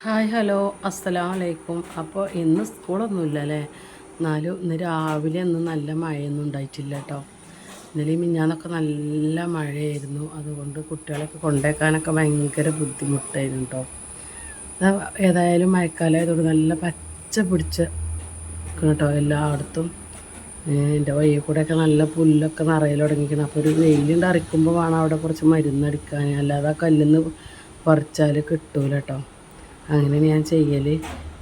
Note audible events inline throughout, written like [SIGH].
Hi hello. അസ്സലാം വലൈക്കും അപ്പോൾ ഇന്ന് സ്കൂളൊന്നുമില്ല അല്ലേ എന്നാലും ഇന്ന് രാവിലെ ഒന്നും നല്ല മഴയൊന്നും ഉണ്ടായിട്ടില്ല കേട്ടോ. ഇന്നലെ മിഞ്ഞാന്നൊക്കെ നല്ല മഴയായിരുന്നു. അതുകൊണ്ട് കുട്ടികളൊക്കെ കൊണ്ടേക്കാനൊക്കെ ഭയങ്കര ബുദ്ധിമുട്ടായിരുന്നു കേട്ടോ. ഏതായാലും മഴക്കാലമായതുകൊണ്ട് നല്ല പച്ച പിടിച്ച കേട്ടോ എല്ലായിടത്തും. എന്റെ വയ്യ കൂടെയൊക്കെ നല്ല പുല്ലൊക്കെ നിറയിൽ തുടങ്ങിക്കണം അപ്പോൾ ഒരു വെയിലുണ്ട് അറിക്കുമ്പോൾ വേണം അവിടെ കുറച്ച് മരുന്നടിക്കാൻ അല്ലാതെ ആ കല്ലിൽ നിന്ന് പറിച്ചാൽ കിട്ടൂല കേട്ടോ. അങ്ങനെ ഞാൻ ചെയ്യൽ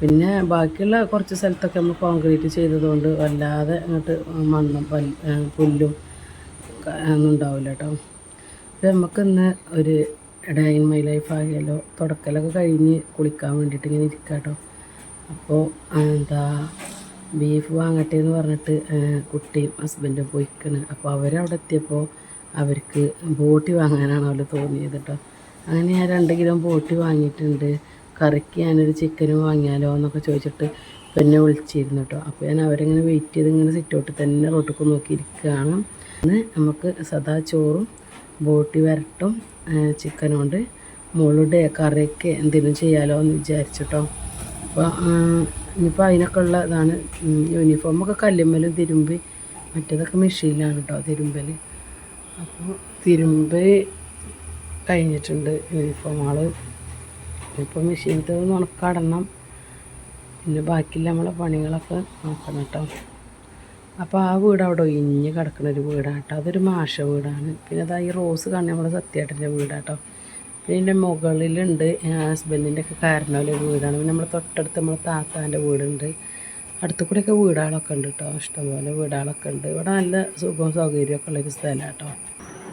പിന്നെ ബാക്കിയുള്ള കുറച്ച് സ്ഥലത്തൊക്കെ നമ്മൾ കോൺക്രീറ്റ് ചെയ്തതുകൊണ്ട് വല്ലാതെ അങ്ങോട്ട് മണ്ണും പുല്ലും ഒന്നും ഉണ്ടാവില്ല കേട്ടോ അപ്പോൾ നമുക്കിന്ന് ഒരു ഡൈൻ മൈ ലൈഫ് ആകിയല്ലോ തുടക്കലൊക്കെ കഴിഞ്ഞ് കുളിക്കാൻ വേണ്ടിയിട്ട് ഇങ്ങനെ ഇരിക്കാം കേട്ടോ അപ്പോൾ എന്താ ബീഫ് വാങ്ങട്ടെ എന്ന് പറഞ്ഞിട്ട് കുട്ടിയും ഹസ്ബൻഡും പോയിക്കണ്. അപ്പോൾ അവരവിടെ എത്തിയപ്പോൾ അവർക്ക് ബോട്ടി വാങ്ങാനാണ് അവർ തോന്നിയത് കേട്ടോ അങ്ങനെ ഞാൻ രണ്ട് കിലോ ബോട്ടി വാങ്ങിയിട്ടുണ്ട്. കറിക്ക് ഞാനൊരു ചിക്കനും വാങ്ങിയാലോ എന്നൊക്കെ ചോദിച്ചിട്ട് എന്നെ വിളിച്ചിരുന്നു കേട്ടോ അപ്പോൾ ഞാൻ അവരിങ്ങനെ വെയിറ്റ് ചെയ്ത് ഇങ്ങനെ സിറ്റൗട്ടിൽ തന്നെ റോട്ടിക്ക് നോക്കിയിരിക്കുകയാണ് ഇന്ന് നമുക്ക് സദാ ചോറും ബോട്ടി വരട്ടും ചിക്കനും കൊണ്ട് മുകളുടെ കറിയൊക്കെ എന്തെങ്കിലും ചെയ്യാലോ എന്ന് വിചാരിച്ചിട്ടോ അപ്പോൾ ഇനിയിപ്പോൾ അതിനൊക്കെ ഉള്ള ഇതാണ് യൂണിഫോമൊക്കെ കല്ലുമ്മലും തിരുമ്പി മറ്റേതൊക്കെ മെഷീനിലാണ് കേട്ടോ തിരുമ്പൽ അപ്പോൾ തിരുമ്പ് കഴിഞ്ഞിട്ടുണ്ട് യൂണിഫോമുകൾ ഇപ്പോൾ മെഷീനത്ത് ഉണക്കടണം. പിന്നെ ബാക്കിയുള്ള നമ്മളെ പണികളൊക്കെ നോക്കണം കേട്ടോ അപ്പോൾ ആ വീട് അവിടെ ഒഴിഞ്ഞ് കിടക്കുന്ന ഒരു വീടാണ് കേട്ടോ അതൊരു മാഷ വീടാണ്. പിന്നെ അതാ ഈ റോസ് കാണുന്ന നമ്മുടെ സത്യേട്ടന്റെ വീടാട്ടോ. പിന്നെ എന്റെ മുകളിലുണ്ട് ഹസ്ബൻഡിന്റെ ഒക്കെ കാരണമല്ല വീടാണ്. പിന്നെ നമ്മളെ തൊട്ടടുത്ത് നമ്മളെ താത്താന്റെ വീടുണ്ട്. അടുത്തു കൂടെയൊക്കെ വീടുകളൊക്കെ ഉണ്ട് കേട്ടോ ഇഷ്ടംപോലെ വീടുകളൊക്കെ ഉണ്ട്. ഇവിടെ നല്ല സുഖവും സൗകര്യമൊക്കെ ഉള്ളൊരു സ്ഥലമാണ് കേട്ടോ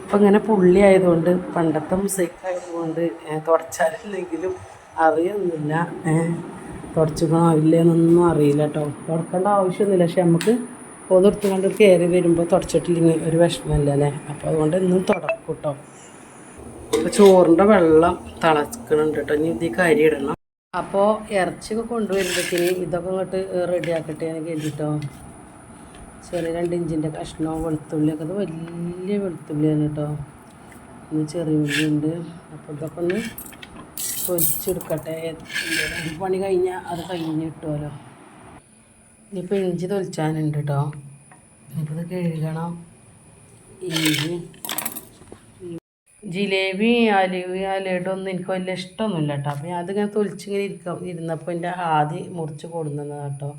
അപ്പോൾ ഇങ്ങനെ പുള്ളി ആയതുകൊണ്ട് പണ്ടത്തെ മുസൈക്ക് ആയതുകൊണ്ട് തുടച്ചാലില്ലെങ്കിലും അറിയൊന്നുമില്ല. തുടച്ചിക്കണോ ഇല്ലേന്നൊന്നും അറിയില്ല കേട്ടോ തുടക്കേണ്ട ആവശ്യമൊന്നുമില്ല പക്ഷെ നമുക്ക് പൊതുർത്ത് കണ്ട് കയറി വരുമ്പോൾ തുടച്ചിട്ടില്ലെങ്കിൽ ഒരു വിഷമമില്ല അല്ലേ? അപ്പോൾ അതുകൊണ്ട് ഇന്നും തുടക്കും കേട്ടോ അപ്പോൾ ചോറിന്റെ വെള്ളം തിളക്കണുണ്ട് കേട്ടോ ഇനി ഇത് കരി ഇടണം. അപ്പോൾ ഇറച്ചിയൊക്കെ കൊണ്ടുവരുമ്പോഴത്തേന് ഇതൊക്കെ ഇങ്ങോട്ട് റെഡി ആക്കട്ടെ എനിക്ക് കേട്ടോ ചെറിയ രണ്ട് ഇഞ്ചിന്റെ കഷ്ണവും വെളുത്തുള്ളിയൊക്കെ. അത് വലിയ വെളുത്തുള്ളിയാണ് കേട്ടോ ഇന്ന് ചെറിയ ഉള്ളിയുണ്ട്. അപ്പോൾ ഇതൊക്കെ ഒന്ന് പൊരിച്ചെടുക്കട്ടെ. പണി കഴിഞ്ഞാൽ അത് കഴിഞ്ഞ് കിട്ടുമല്ലോ ഇനിയിപ്പോൾ ഇഞ്ചി തൊലിച്ചാനുണ്ട് കേട്ടോ ഇനിയിപ്പോൾ ഇത് കഴുകണം. ഇഞ്ചി. ജിലേബി അലുവി അലടൊന്നും എനിക്ക് വലിയ ഇഷ്ടമൊന്നുമില്ല കേട്ടോ അപ്പം അതിങ്ങനെ തൊലിച്ചിങ്ങനെ ഇരിക്കും ഇരുന്നപ്പോൾ എന്റെ ആദ്യ മുറിച്ച് കൊടുക്കുന്നത് കേട്ടോ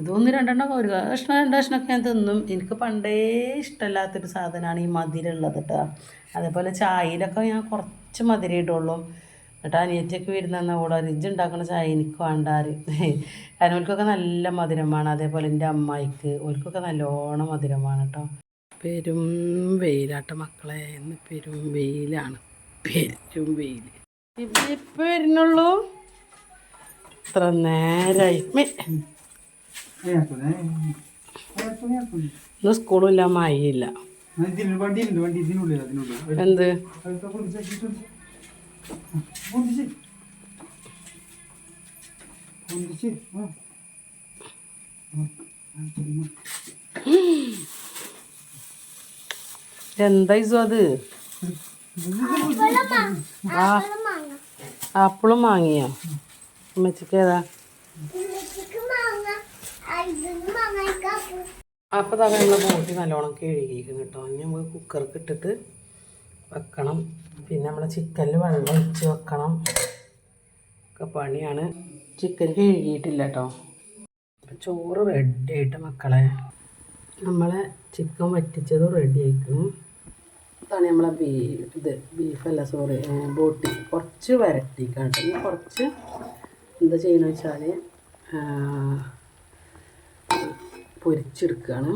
ഇതൊന്ന് രണ്ടെണ്ണം ഒരു കഷ്ണം രണ്ട് കഷ്ണമൊക്കെ ഞാൻ തിന്നും. എനിക്ക് പണ്ടേ ഇഷ്ടമല്ലാത്തൊരു സാധനമാണ് ഈ മധുരമുള്ളത് കേട്ടോ അതേപോലെ ചായയിലൊക്കെ ഞാൻ കുറച്ച് മധുരം ഇടുള്ളൂ. എന്നിട്ട് അനിയത്തിയൊക്കെ വരുന്ന കൂടെ റിജ് ഉണ്ടാക്കുന്ന ചായ എനിക്ക് വേണ്ടാറ് [LAUGHS] കാരണം ഓൽക്കൊക്കെ നല്ല മധുരമാണ്. അതേപോലെ എന്റെ അമ്മായിക്ക് ഓൽക്കൊക്കെ നല്ലോണം മധുരമാണ് കേട്ടോ. പെരും വെയിലാട്ടോ മക്കളെ. ഇന്ന് പെരും വെയിലാണ്. പെരും വെയിൽ ഇപ്പം വരുന്നുള്ളൂ. ഇത്ര നേരമായി ഇന്ന് സ്കൂളില്ല മഴയില്ല എന്ത്? എന്താ ഇസു അത്? അപ്പളും ആപ്പിളും മാങ്ങിയോ? അമ്മച്ചിക്ക് ഏതാ? അപ്പോൾ തന്നെ നമ്മൾ ബോട്ടി നല്ലോണം കഴുകിയിരിക്കുന്നു കേട്ടോ. ഇനി നമുക്ക് കുക്കർക്ക് ഇട്ടിട്ട് വെക്കണം. പിന്നെ നമ്മൾ ചിക്കനിൽ വെള്ളം ഒഴിച്ച് വെക്കണം. ഒക്കെ പണിയാണ്. ചിക്കൻ കഴുകിയിട്ടില്ല കേട്ടോ ചോറ് റെഡി ആയിട്ട് മക്കളെ. നമ്മളെ ചിക്കൻ വറ്റിച്ചത് റെഡി ആയിക്കണം. ഇതാണ് നമ്മളെ ബീഫ് ഇത് ബീഫല്ല സോറി ബോട്ടി. കുറച്ച് വരട്ടിക്കാട്ടും കുറച്ച് എന്താ ചെയ്യണമെന്ന് വെച്ചാൽ പൊരിച്ചെടുക്കുകയാണ്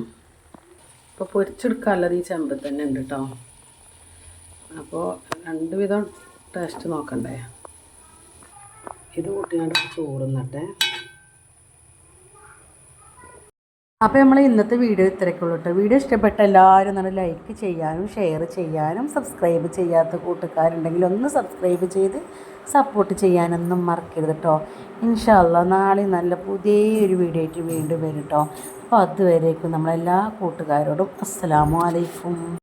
അപ്പോൾ പൊരിച്ചെടുക്കാനുള്ളത് ഈ ചെമ്പിൽ തന്നെ ഉണ്ട് കേട്ടോ. അപ്പോൾ രണ്ട് വിധം ടേസ്റ്റ് നോക്കണ്ടേ? ഇത് കൂട്ടിയാണ്ട് ചോറുന്നട്ടെ. അപ്പോൾ നമ്മൾ ഇന്നത്തെ വീഡിയോ ഇത്രയ്ക്കുള്ളൂ കേട്ടോ വീഡിയോ ഇഷ്ടപ്പെട്ട എല്ലാവരും നല്ല ലൈക്ക് ചെയ്യാനും ഷെയർ ചെയ്യാനും സബ്സ്ക്രൈബ് ചെയ്യാത്ത കൂട്ടുകാരുണ്ടെങ്കിൽ ഒന്ന് സബ്സ്ക്രൈബ് ചെയ്ത് സപ്പോർട്ട് ചെയ്യാനൊന്നും മറക്കരുത് കേട്ടോ ഇൻഷാല്ല നാളെ നല്ല പുതിയൊരു വീഡിയോ ആയിട്ട് വീണ്ടും വരും കേട്ടോ അപ്പോൾ അതുവരേക്കും നമ്മളെല്ലാ കൂട്ടുകാരോടും അസ്സലാമു അലൈക്കും.